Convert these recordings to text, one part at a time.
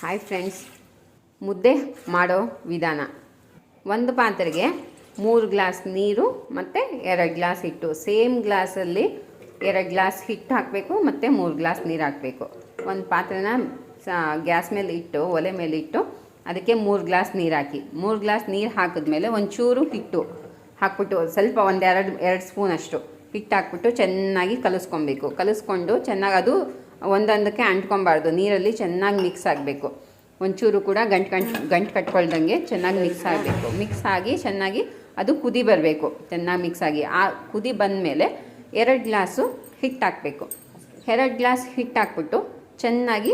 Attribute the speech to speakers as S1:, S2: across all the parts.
S1: Hi friends ಮುದ್ದೆ ಮಾಡೋ ವಿಧಾನ. ಒಂದು ಪಾತ್ರೆಗೆ ಮೂರು ಗ್ಲಾಸ್ ನೀರು ಮತ್ತು ಎರಡು ಗ್ಲಾಸ್ ಹಿಟ್ಟು. ಸೇಮ್ ಗ್ಲಾಸಲ್ಲಿ ಎರಡು ಗ್ಲಾಸ್ ಹಿಟ್ಟು ಹಾಕಬೇಕು ಮತ್ತು ಮೂರು ಗ್ಲಾಸ್ ನೀರು ಹಾಕಬೇಕು. ಒಂದು ಪಾತ್ರೆನ ಗ್ಯಾಸ್ ಮೇಲೆ ಇಟ್ಟು, ಒಲೆ ಮೇಲೆ ಇಟ್ಟು ಅದಕ್ಕೆ ಮೂರು ಗ್ಲಾಸ್ ನೀರು ಹಾಕಿ. ಮೂರು ಗ್ಲಾಸ್ ನೀರು ಹಾಕಿದ್ಮೇಲೆ ಒಂಚೂರು ಹಿಟ್ಟು ಹಾಕ್ಬಿಟ್ಟು ಸ್ವಲ್ಪ ಒಂದೆರಡು, ಎರಡು ಸ್ಪೂನ್ ಅಷ್ಟು ಹಿಟ್ಟು ಹಾಕ್ಬಿಟ್ಟು ಚೆನ್ನಾಗಿ ಕಲಿಸ್ಕೊಬೇಕು. ಕಲಿಸ್ಕೊಂಡು ಚೆನ್ನಾಗಿ ಅದು ಒಂದೊಂದಕ್ಕೆ ಅಂಟ್ಕೊಬಾರ್ದು ನೀರಲ್ಲಿ ಚೆನ್ನಾಗಿ ಮಿಕ್ಸ್ ಆಗಬೇಕು. ಒಂಚೂರು ಕೂಡ ಗಂಟು ಗಂಟು ಗಂಟು ಕಟ್ಕೊಳ್ದಂಗೆ ಚೆನ್ನಾಗಿ ಮಿಕ್ಸ್ ಆಗಬೇಕು. ಮಿಕ್ಸ್ ಆಗಿ ಚೆನ್ನಾಗಿ ಅದು ಕುದಿ ಬರಬೇಕು. ಚೆನ್ನಾಗಿ ಮಿಕ್ಸ್ ಆಗಿ. ಆ ಕುದಿ ಬಂದಮೇಲೆ ಎರಡು ಗ್ಲಾಸು ಹಿಟ್ಟು ಹಾಕಬೇಕು. ಎರಡು ಗ್ಲಾಸ್ ಹಿಟ್ಟು ಹಾಕ್ಬಿಟ್ಟು ಚೆನ್ನಾಗಿ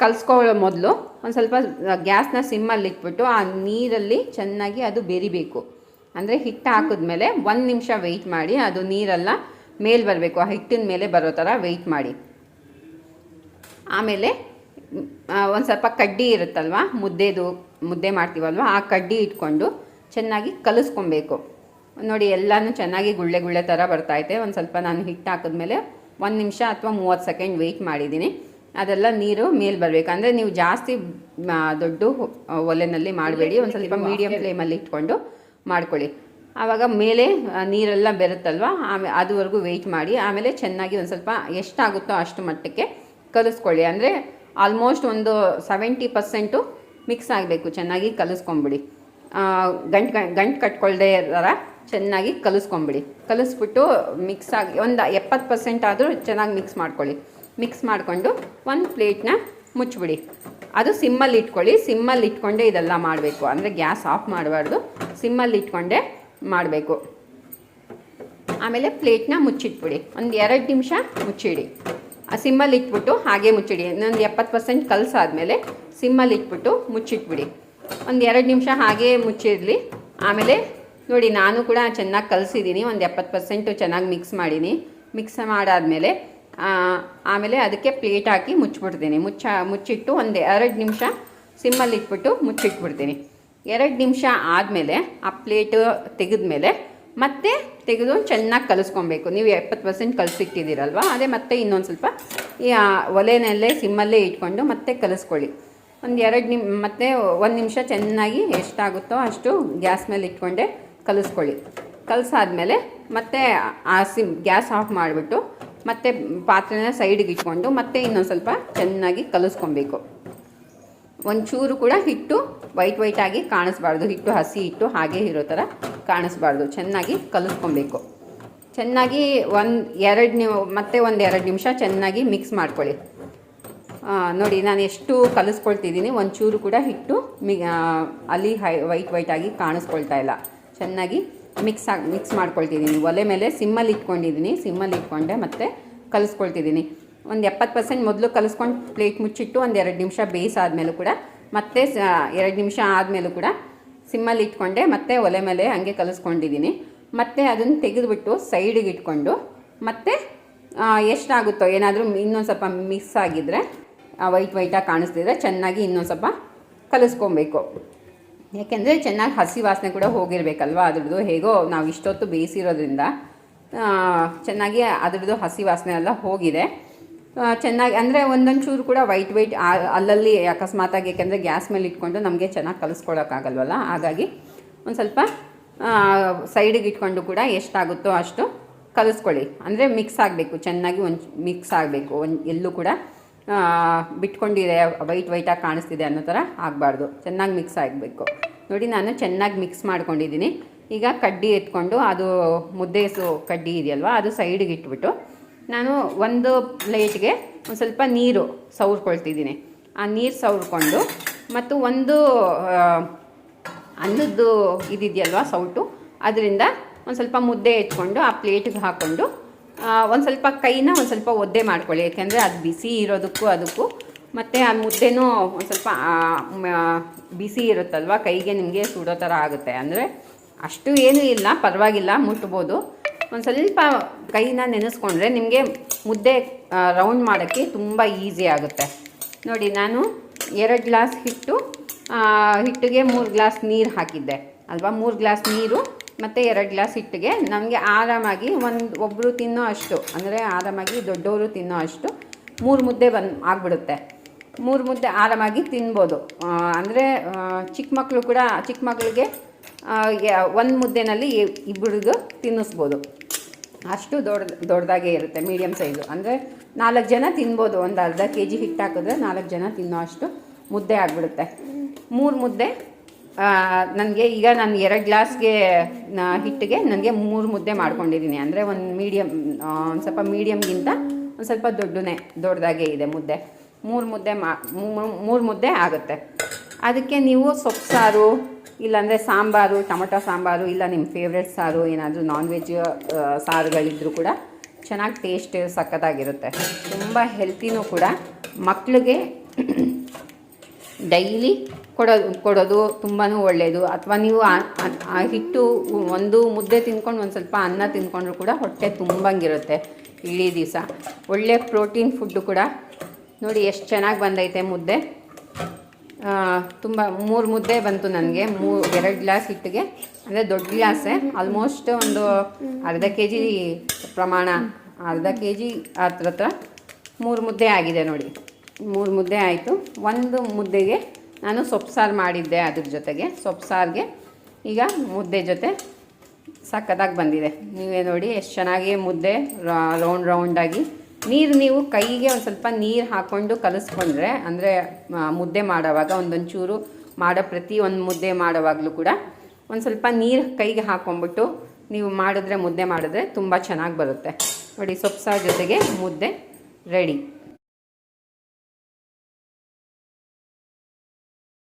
S1: ಕಲಿಸ್ಕೊಳ್ಳೋ ಮೊದಲು ಒಂದು ಸ್ವಲ್ಪ ಗ್ಯಾಸ್ನ ಸಿಮ್ಮಲ್ಲಿ ಇಟ್ಬಿಟ್ಟು ಆ ನೀರಲ್ಲಿ ಚೆನ್ನಾಗಿ ಅದು ಬೆರಿಬೇಕು. ಅಂದರೆ ಹಿಟ್ಟು ಹಾಕಿದ್ಮೇಲೆ ಒಂದು ನಿಮಿಷ ವೆಯ್ಟ್ ಮಾಡಿ ಅದು ನೀರೆಲ್ಲ ಮೇಲೆ ಬರಬೇಕು ಆ ಹಿಟ್ಟಿನ ಮೇಲೆ ಬರೋ ಥರ ವೆಯ್ಟ್ ಮಾಡಿ. ಆಮೇಲೆ ಒಂದು ಸ್ವಲ್ಪ ಕಡ್ಡಿ ಇರುತ್ತಲ್ವ ಮುದ್ದೆದು ಮುದ್ದೆ ಮಾಡ್ತೀವಲ್ವ ಆ ಕಡ್ಡಿ ಇಟ್ಕೊಂಡು ಚೆನ್ನಾಗಿ ಕಲಿಸ್ಕೊಬೇಕು. ನೋಡಿ ಎಲ್ಲನೂ ಚೆನ್ನಾಗಿ ಗುಳ್ಳೆ ಗುಳ್ಳೆ ಥರ ಬರ್ತಾಯಿದೆ ಒಂದು ಸ್ವಲ್ಪ ನಾನು ಹಿಟ್ಟು ಹಾಕಿದ್ಮೇಲೆ ಒಂದು ನಿಮಿಷ ಅಥವಾ ಮೂವತ್ತು ಸೆಕೆಂಡ್ ವೆಯ್ಟ್ ಮಾಡಿದ್ದೀನಿ. ಅದೆಲ್ಲ ನೀರು ಮೇಲೆ ಬರಬೇಕು. ಅಂದರೆ ನೀವು ಜಾಸ್ತಿ ದೊಡ್ಡ ಒಲೆನಲ್ಲಿ ಮಾಡಬೇಡಿ. ಒಂದು ಸ್ವಲ್ಪ ಮೀಡಿಯಮ್ ಫ್ಲೇಮಲ್ಲಿ ಇಟ್ಕೊಂಡು ಮಾಡ್ಕೊಳ್ಳಿ. ಆವಾಗ ಮೇಲೆ ನೀರೆಲ್ಲ ಬೆರುತ್ತಲ್ವ? ಆಮೇಲೆ ಅದುವರೆಗೂ ವೆಯ್ಟ್ ಮಾಡಿ. ಆಮೇಲೆ ಚೆನ್ನಾಗಿ ಒಂದು ಸ್ವಲ್ಪ ಎಷ್ಟಾಗುತ್ತೋ ಅಷ್ಟು ಮಟ್ಟಕ್ಕೆ ಕಲಿಸ್ಕೊಳ್ಳಿ. ಅಂದರೆ ಆಲ್ಮೋಸ್ಟ್ ಒಂದು ಸೆವೆಂಟಿ ಪರ್ಸೆಂಟು ಮಿಕ್ಸ್ ಆಗಬೇಕು. ಚೆನ್ನಾಗಿ ಕಲಿಸ್ಕೊಂಬಿಡಿ. ಗಂಟು ಗಂಟು ಕಟ್ಕೊಳ್ದೇ ಥರ ಚೆನ್ನಾಗಿ ಕಲಿಸ್ಕೊಂಬಿಡಿ. ಕಲಿಸ್ಬಿಟ್ಟು ಮಿಕ್ಸ್ ಆಗಿ ಒಂದು ಎಪ್ಪತ್ತು ಪರ್ಸೆಂಟ್ ಆದರೂ ಚೆನ್ನಾಗಿ ಮಿಕ್ಸ್ ಮಾಡ್ಕೊಳ್ಳಿ. ಮಿಕ್ಸ್ ಮಾಡಿಕೊಂಡು ಒಂದು ಪ್ಲೇಟ್ನ ಮುಚ್ಚಿಬಿಡಿ ಅದು ಸಿಮ್ಮಲ್ಲಿ ಇಟ್ಕೊಳ್ಳಿ. ಸಿಮ್ಮಲ್ಲಿ ಇಟ್ಕೊಂಡೇ ಇದೆಲ್ಲ ಮಾಡಬೇಕು. ಅಂದರೆ ಗ್ಯಾಸ್ ಆಫ್ ಮಾಡಬಾರ್ದು. ಸಿಮ್ಮಲ್ಲಿ ಇಟ್ಕೊಂಡೇ ಮಾಡಬೇಕು. ಆಮೇಲೆ ಪ್ಲೇಟ್ನ ಮುಚ್ಚಿಟ್ಬಿಡಿ. ಒಂದು ಎರಡು ನಿಮಿಷ ಮುಚ್ಚಿಡಿ. ಆ ಸಿಮ್ಮಲ್ಲಿ ಇಟ್ಬಿಟ್ಟು ಹಾಗೆ ಮುಚ್ಚಿಡಿ. ಇನ್ನೊಂದು ಎಪ್ಪತ್ತು ಪರ್ಸೆಂಟ್ ಕಲಸಾದ್ಮೇಲೆ ಸಿಮ್ಮಲ್ಲಿ ಇಟ್ಬಿಟ್ಟು ಮುಚ್ಚಿಟ್ಬಿಡಿ. ಒಂದು ಎರಡು ನಿಮಿಷ ಹಾಗೆ ಮುಚ್ಚಿರಲಿ. ಆಮೇಲೆ ನೋಡಿ, ನಾನು ಕೂಡ ಚೆನ್ನಾಗಿ ಕಲಸಿದ್ದೀನಿ ಒಂದು ಎಪ್ಪತ್ತು ಪರ್ಸೆಂಟು ಚೆನ್ನಾಗಿ ಮಿಕ್ಸ್ ಮಾಡೀನಿ. ಮಿಕ್ಸ್ ಮಾಡಾದಮೇಲೆ ಆಮೇಲೆ ಅದಕ್ಕೆ ಪ್ಲೇಟ್ ಹಾಕಿ ಮುಚ್ಚಿಬಿಡ್ತೀನಿ ಮುಚ್ಚ, ಮುಚ್ಚಿಟ್ಟು ಒಂದು ಎರಡು ನಿಮಿಷ ಸಿಮ್ಮಲ್ಲಿ ಇಟ್ಬಿಟ್ಟು ಮುಚ್ಚಿಟ್ಬಿಡ್ತೀನಿ. ಎರಡು ನಿಮಿಷ ಆದಮೇಲೆ ಆ ಪ್ಲೇಟು ತೆಗೆದ್ಮೇಲೆ ಮತ್ತೆ ತೆಗೆದು ಚೆನ್ನಾಗಿ ಕಲಿಸ್ಕೊಬೇಕು. ನೀವು ಎಪ್ಪತ್ತು ಪರ್ಸೆಂಟ್ ಕಲಿಸಿಟ್ಟಿದ್ದೀರಲ್ವ? ಅದೇ ಮತ್ತೆ ಇನ್ನೊಂದು ಸ್ವಲ್ಪ ಈ ಒಲೆನಲ್ಲೇ, ಸಿಮ್ಮಲ್ಲೇ ಇಟ್ಕೊಂಡು ಮತ್ತೆ ಕಲಿಸ್ಕೊಳ್ಳಿ. ಒಂದು ಎರಡು ನಿಮ್, ಮತ್ತೆ ಒಂದು ನಿಮಿಷ ಚೆನ್ನಾಗಿ ಎಷ್ಟಾಗುತ್ತೋ ಅಷ್ಟು ಗ್ಯಾಸ್ ಮೇಲೆ ಇಟ್ಕೊಂಡೆ ಕಲಿಸ್ಕೊಳ್ಳಿ. ಕಲಸಾದ್ಮೇಲೆ ಮತ್ತೆ ಆ ಸಿಮ್, ಗ್ಯಾಸ್ ಆಫ್ ಮಾಡಿಬಿಟ್ಟು ಮತ್ತೆ ಪಾತ್ರೆನ ಸೈಡಿಗೆ ಇಟ್ಕೊಂಡು ಮತ್ತೆ ಇನ್ನೊಂದು ಸ್ವಲ್ಪ ಚೆನ್ನಾಗಿ ಕಲಿಸ್ಕೊಬೇಕು. ಒಂಚೂರು ಕೂಡ ಹಿಟ್ಟು ವೈಟ್ ವೈಟ್ ಆಗಿ ಕಾಣಿಸ್ಬಾರ್ದು. ಹಿಟ್ಟು ಹಸಿ ಹಿಟ್ಟು ಹಾಗೆ ಇರೋ ಥರ ಕಾಣಿಸ್ಬಾರ್ದು. ಚೆನ್ನಾಗಿ ಕಲಿಸ್ಕೊಬೇಕು. ಚೆನ್ನಾಗಿ ಒಂದು ಎರಡು ನಿಮ್, ಮತ್ತೆ ಒಂದು ಎರಡು ನಿಮಿಷ ಚೆನ್ನಾಗಿ ಮಿಕ್ಸ್ ಮಾಡ್ಕೊಳ್ಳಿ. ನೋಡಿ, ನಾನು ಎಷ್ಟು ಕಲಿಸ್ಕೊಳ್ತಿದ್ದೀನಿ. ಒಂಚೂರು ಕೂಡ ಹಿಟ್ಟು ಮಿ ಅಲ್ಲಿ ಹೈ, ವೈಟ್ ವೈಟಾಗಿ ಕಾಣಿಸ್ಕೊಳ್ತಾ ಇಲ್ಲ. ಚೆನ್ನಾಗಿ ಮಿಕ್ಸ್ ಆಗಿ ಮಿಕ್ಸ್ ಮಾಡ್ಕೊಳ್ತಿದ್ದೀನಿ. ಒಲೆ ಮೇಲೆ ಸಿಮ್ಮಲ್ಲಿ ಇಟ್ಕೊಂಡಿದ್ದೀನಿ. ಸಿಮ್ಮಲ್ಲಿ ಇಟ್ಕೊಂಡೆ ಮತ್ತೆ ಕಲಿಸ್ಕೊಳ್ತಿದ್ದೀನಿ. ಒಂದು ಎಪ್ಪತ್ತು ಪರ್ಸೆಂಟ್ ಮೊದಲು ಕಲಿಸ್ಕೊಂಡು ಪ್ಲೇಟ್ ಮುಚ್ಚಿಟ್ಟು ಒಂದು ಎರಡು ನಿಮಿಷ ಬೇಯಿಸಾದ್ಮೇಲೂ ಕೂಡ ಮತ್ತೆ ಎರಡು ನಿಮಿಷ ಆದಮೇಲೂ ಕೂಡ ಸಿಮ್ಮಲ್ಲಿ ಇಟ್ಕೊಂಡೆ, ಮತ್ತೆ ಒಲೆ ಮೇಲೆ ಹಾಗೆ ಕಲಿಸ್ಕೊಂಡಿದ್ದೀನಿ. ಮತ್ತೆ ಅದನ್ನು ತೆಗೆದುಬಿಟ್ಟು ಸೈಡಿಗೆ ಇಟ್ಕೊಂಡು, ಮತ್ತೆ ಎಷ್ಟಾಗುತ್ತೋ, ಏನಾದರೂ ಇನ್ನೊಂದು ಸ್ವಲ್ಪ ಮಿಕ್ಸ್ ಆಗಿದ್ದರೆ ವೈಟ್ ವೈಟಾಗಿ ಕಾಣಿಸ್ತಿದ್ರೆ ಚೆನ್ನಾಗಿ ಇನ್ನೊಂದು ಸ್ವಲ್ಪ ಕಲಿಸ್ಕೊಬೇಕು. ಯಾಕೆಂದರೆ ಚೆನ್ನಾಗಿ ಹಸಿ ವಾಸನೆ ಕೂಡ ಹೋಗಿರಬೇಕಲ್ವ ಅದ್ರದ್ದು? ಹೇಗೋ ನಾವು ಇಷ್ಟೊತ್ತು ಬೇಯಿಸಿರೋದ್ರಿಂದ ಚೆನ್ನಾಗಿ ಅದ್ರದ್ದು ಹಸಿ ವಾಸನೆ ಎಲ್ಲ ಹೋಗಿದೆ. ಚೆನ್ನಾಗಿ, ಅಂದರೆ ಒಂದೊಂದು ಚೂರು ಕೂಡ ವೈಟ್ ವೈಟ್ ಅಲ್ಲಲ್ಲಿ ಅಕಸ್ಮಾತಾಗಿ, ಯಾಕೆಂದರೆ ಗ್ಯಾಸ್ ಮೇಲೆ ಇಟ್ಕೊಂಡು ನಮಗೆ ಚೆನ್ನಾಗಿ ಕಲಿಸ್ಕೊಳಕ್ಕಾಗಲ್ವಲ್ಲ? ಹಾಗಾಗಿ ಒಂದು ಸ್ವಲ್ಪ ಸೈಡಿಗೆ ಇಟ್ಕೊಂಡು ಕೂಡ ಎಷ್ಟಾಗುತ್ತೋ ಅಷ್ಟು ಕಲಿಸ್ಕೊಳ್ಳಿ. ಅಂದರೆ ಮಿಕ್ಸ್ ಆಗಬೇಕು, ಚೆನ್ನಾಗಿ ಒಂದು ಮಿಕ್ಸ್ ಆಗಬೇಕು. ಒಂದು, ಎಲ್ಲೂ ಕೂಡ ಬಿಟ್ಕೊಂಡಿದೆ ವೈಟ್ ವೈಟಾಗಿ ಕಾಣಿಸ್ತಿದೆ ಅನ್ನೋ ಥರ ಆಗಬಾರ್ದು. ಚೆನ್ನಾಗಿ ಮಿಕ್ಸ್ ಆಗಬೇಕು. ನೋಡಿ, ನಾನು ಚೆನ್ನಾಗಿ ಮಿಕ್ಸ್ ಮಾಡ್ಕೊಂಡಿದ್ದೀನಿ. ಈಗ ಕಡ್ಡಿ ಎತ್ಕೊಂಡು, ಅದು ಮುದ್ದೆ ಸು ಕಡ್ಡಿ ಇದೆಯಲ್ವ, ಅದು ಸೈಡಿಗೆ ಇಟ್ಬಿಟ್ಟು ನಾನು ಒಂದು ಪ್ಲೇಟ್ಗೆ ಒಂದು ಸ್ವಲ್ಪ ನೀರು ಸವರ್ಕೊಳ್ತಿದ್ದೀನಿ. ಆ ನೀರು ಸವರ್ಕೊಂಡು ಮತ್ತು ಒಂದು ಅನ್ನದ್ದು ಇದಿದೆಯಲ್ವ ಸೌಟು, ಅದರಿಂದ ಒಂದು ಸ್ವಲ್ಪ ಮುದ್ದೆ ಎತ್ಕೊಂಡು ಆ ಪ್ಲೇಟಿಗೆ ಹಾಕ್ಕೊಂಡು ಒಂದು ಸ್ವಲ್ಪ ಕೈನ ಒಂದು ಸ್ವಲ್ಪ ಒದ್ದೆ ಮಾಡ್ಕೊಳ್ಳಿ. ಯಾಕೆಂದರೆ ಅದು ಬಿಸಿ ಇರೋದಕ್ಕೂ ಅದಕ್ಕೂ ಮತ್ತು ಆ ಮುದ್ದೆನೂ ಒಂದು ಸ್ವಲ್ಪ ಬಿಸಿ ಇರುತ್ತಲ್ವ, ಕೈಗೆ ನಿಮಗೆ ಸುಡೋ ಥರ ಆಗುತ್ತೆ. ಅಂದರೆ ಅಷ್ಟು ಏನೂ ಇಲ್ಲ, ಪರವಾಗಿಲ್ಲ, ಮುಟ್ಬೋದು. ಒಂದು ಸ್ವಲ್ಪ ಕೈನ ನೆನೆಸ್ಕೊಂಡ್ರೆ ನಿಮಗೆ ಮುದ್ದೆ ರೌಂಡ್ ಮಾಡೋಕ್ಕೆ ತುಂಬ ಈಸಿ ಆಗುತ್ತೆ. ನೋಡಿ, ನಾನು ಎರಡು ಗ್ಲಾಸ್ ಹಿಟ್ಟು ಹಿಟ್ಟಿಗೆ ಮೂರು ಗ್ಲಾಸ್ ನೀರು ಹಾಕಿದ್ದೆ. ಅಲ್ವಾ? ಮೂರು ಗ್ಲಾಸ್ ನೀರು ಮತ್ತು ಎರಡು ಗ್ಲಾಸ್ ಹಿಟ್ಟಿಗೆ. ನಮಗೆ ಆರಾಮಾಗಿ ಒಂದು ಒಬ್ಬರು ತಿನ್ನೋ ಅಷ್ಟು, ಅಂದರೆ ಆರಾಮಾಗಿ ದೊಡ್ಡವರು ತಿನ್ನೋ ಅಷ್ಟು ಮೂರು ಮುದ್ದೆ ಬಂದು, ಆಗಿಬಿಡುತ್ತೆ. ಮೂರು ಮುದ್ದೆ ಆರಾಮಾಗಿ ತಿನ್ಬೋದು. ಅಂದರೆ ಚಿಕ್ಕ ಮಕ್ಕಳು ಕೂಡ ಚಿಕ್ಕ ಮಕ್ಕಳಿಗೆ ಒಂದು ಮುದ್ದೆನಲ್ಲಿ ಇಬ್ಬರಿಗೂ ತಿನ್ನಿಸ್ಬೋದು. ಅಷ್ಟು ದೊಡ್ಡ ದೊಡ್ಡದಾಗೇ ಇರುತ್ತೆ ಮೀಡಿಯಮ್ ಸೈಜು ಅಂದರೆ ನಾಲ್ಕು ಜನ ತಿನ್ಬೋದು, ಒಂದು ಅರ್ಧ ಕೆ ಜಿ ಹಿಟ್ಟು ಹಾಕಿದ್ರೆ ನಾಲ್ಕು ಜನ ತಿನ್ನೋ ಅಷ್ಟು ಮುದ್ದೆ ಆಗಿಬಿಡುತ್ತೆ. ಮೂರು ಮುದ್ದೆ ನನಗೆ ಈಗ ನಾನು ಎರಡು ಗ್ಲಾಸ್ಗೆ ಹಿಟ್ಟಿಗೆ ನನಗೆ ಮೂರು ಮುದ್ದೆ ಮಾಡ್ಕೊಂಡಿದ್ದೀನಿ ಅಂದರೆ ಒಂದು ಮೀಡಿಯಮ್ ಒಂದು ಸ್ವಲ್ಪ ಮೀಡಿಯಮ್ಗಿಂತ ಒಂದು ಸ್ವಲ್ಪ ದೊಡ್ಡನೇ, ದೊಡ್ಡದಾಗೇ ಇದೆ ಮುದ್ದೆ. ಮೂರು ಮುದ್ದೆ ಮಾ ಮೂರು ಮುದ್ದೆ ಆಗುತ್ತೆ. ಅದಕ್ಕೆ ನೀವು ಸೊಪ್ಪು ಸಾರು ಇಲ್ಲಾಂದರೆ ಸಾಂಬಾರು, ಟೊಮಟೊ ಸಾಂಬಾರು, ಇಲ್ಲ ನಿಮ್ಮ ಫೇವ್ರೇಟ್ ಸಾರು, ಏನಾದರೂ ನಾನ್ ವೆಜ್ ಸಾರುಗಳಿದ್ದರೂ ಕೂಡ ಚೆನ್ನಾಗಿ ಟೇಸ್ಟ್ ಸಖತ್ತಾಗಿರುತ್ತೆ. ತುಂಬ ಹೆಲ್ತಿನೂ ಕೂಡ ಮಕ್ಕಳಿಗೆ ಡೈಲಿ ಕೊಡೋದು ಕೊಡೋದು ತುಂಬಾ ಒಳ್ಳೆಯದು ಅಥವಾ ನೀವು ಆ- ಹಿಟ್ಟು ಒಂದು ಮುದ್ದೆ ತಿನ್ಕೊಂಡು ಒಂದು ಸ್ವಲ್ಪ ಅನ್ನ ತಿನ್ಕೊಂಡ್ರು ಕೂಡ ಹೊಟ್ಟೆ ತುಂಬಂಗಿರುತ್ತೆ ಇಡೀ ದಿವಸ. ಒಳ್ಳೆ ಪ್ರೋಟೀನ್ ಫುಡ್ಡು ಕೂಡ. ನೋಡಿ ಎಷ್ಟು ಚೆನ್ನಾಗಿ ಬಂದೈತೆ ಮುದ್ದೆ. ತುಂಬ ಮೂರು ಮುದ್ದೆ ಬಂತು ನನಗೆ. ಮೂ, ಎರಡು ಗ್ಲಾಸ್ ಹಿಟ್ಟಿಗೆ. ಅಂದರೆ ದೊಡ್ಡ ಗ್ಲಾಸೆ. ಆಲ್ಮೋಸ್ಟ್ ಒಂದು ಅರ್ಧ ಕೆ ಜಿ ಪ್ರಮಾಣ. ಅರ್ಧ ಕೆ ಜಿ ಹತ್ರ ಹತ್ರ ಮೂರು ಮುದ್ದೆ ಆಗಿದೆ ನೋಡಿ. ಮೂರು ಮುದ್ದೆ ಆಯಿತು. ಒಂದು ಮುದ್ದೆಗೆ ನಾನು ಸೊಪ್ಪು ಸಾರು ಮಾಡಿದ್ದೆ ಅದ್ರ ಜೊತೆಗೆ. ಸೊಪ್ಪು ಸಾರಿಗೆ ಈಗ ಮುದ್ದೆ ಜೊತೆ ಸಖತ್ತಾಗಿ ಬಂದಿದೆ. ನೀವೇ ನೋಡಿ ಎಷ್ಟು ಚೆನ್ನಾಗಿ ಮುದ್ದೆ ರೌಂಡ್ ರೌಂಡಾಗಿ ನೀರು ನೀವು ಕೈಗೆ ಒಂದು ಸ್ವಲ್ಪ ನೀರು ಹಾಕ್ಕೊಂಡು ಕಲಿಸ್ಕೊಂಡ್ರೆ, ಅಂದರೆ ಮುದ್ದೆ ಮಾಡೋವಾಗ ಒಂದೊಂಚೂರು ಮಾಡೋ ಪ್ರತಿ ಒಂದು ಮುದ್ದೆ ಮಾಡೋವಾಗಲೂ ಕೂಡ ಒಂದು ಸ್ವಲ್ಪ ನೀರು ಕೈಗೆ ಹಾಕ್ಕೊಂಬಿಟ್ಟು ನೀವು ಮಾಡಿದ್ರೆ, ಮುದ್ದೆ ಮಾಡಿದ್ರೆ ತುಂಬ ಚೆನ್ನಾಗಿ ಬರುತ್ತೆ. ನೋಡಿ ಸೊಪ್ಪು ಸಾರು ಜೊತೆಗೆ ಮುದ್ದೆ ರೆಡಿ